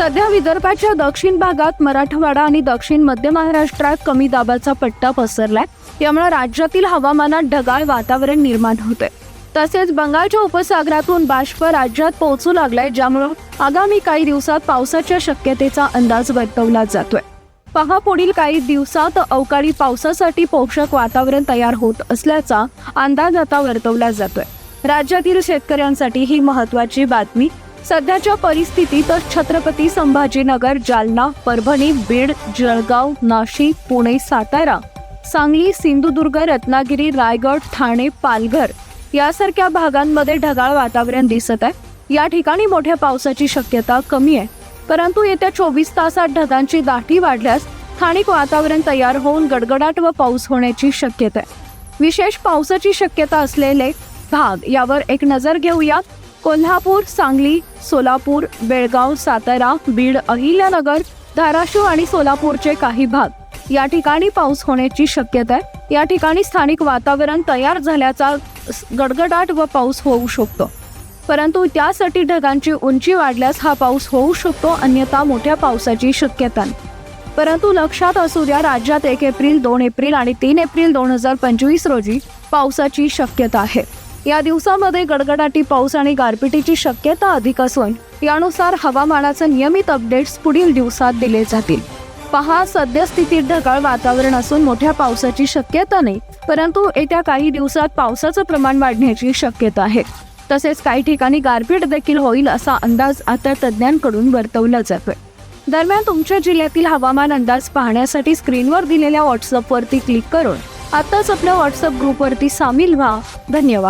सध्या विदर्भाच्या दक्षिण भागात मराठवाडा आणि दक्षिण मध्य महाराष्ट्रात कमी दाबाचा पट्टा पसरलाय. यामुळे राज्यातील हवामानात ढगाळ वातावरण निर्माण होते तसेच बंगालच्या उपसागरातून बाष्प राज्यात पोहोचू लागलाय ज्यामुळे आगामी काही दिवसात पावसाच्या शक्यतेचा अंदाज वर्तवला जातोय. पहा पुढील काही दिवसात अवकाळी पावसासाठी पोषक वातावरण तयार होत असल्याचा अंदाज आता वर्तवला जातोय. राज्यातील शेतकऱ्यांसाठी ही महत्वाची बातमी. सध्याच्या परिस्थितीत छत्रपती संभाजीनगर जालना परभणी बीड जळगाव नाशिक पुणे सातारा सांगली सिंधुदुर्ग रत्नागिरी रायगड ठाणे पालघर यासारख्या भागांमध्ये ढगाळ वातावरण दिसत आहे. या ठिकाणी मोठ्या पावसाची शक्यता कमी आहे. परंतु येत्या चोवीस तासात ढगांची दाटी वाढल्यास स्थानिक वातावरण तयार होऊन गडगडाट व पाऊस होण्याची शक्यता आहे. विशेष पावसाची शक्यता असलेले भाग यावर एक नजर घेऊया कोल्हापूर सांगली सोलापूर बेळगाव सातारा बीड अहिल्यानगर धाराशिव आणि सोलापूरचे काही भाग. या ठिकाणी पाऊस होण्याची शक्यता आहे. या ठिकाणी स्थानिक वातावरण तयार झाल्याचा गडगडाट व पाऊस होऊ शकतो. परंतु त्यासाठी ढगांची उंची वाढल्यास हा पाऊस होऊ शकतो अन्यथा मोठ्या पावसाची शक्यता परंतु लक्षात असू द्या राज्यात एक एप्रिल दोन एप्रिल आणि तीन एप्रिल दोन हजार पंचवीस रोजी पावसाची शक्यता आहे. या दिवसामध्ये गडगडाटी पाऊस आणि गारपिटीची शक्यता अधिक असून यानुसार हवामानाचे नियमित अपडेट्स पुढील दिवसात दिले जातील. पहा सद्यस्थितीत ढगाळ वातावरण असून मोठ्या पावसाची शक्यता नाही परंतु येत्या काही दिवसात पावसाचं प्रमाण वाढण्याची शक्यता आहे. तसेच काही ठिकाणी गारपीट देखील होईल असा अंदाज आता तज्ज्ञांकडून वर्तवला जातोय. दरम्यान तुमच्या जिल्ह्यातील हवामान अंदाज पाहण्यासाठी स्क्रीनवर दिलेल्या व्हॉट्सअपवरती क्लिक करून आत्ताच आपल्या व्हॉट्सअप ग्रुपवरती सामील व्हा. धन्यवाद.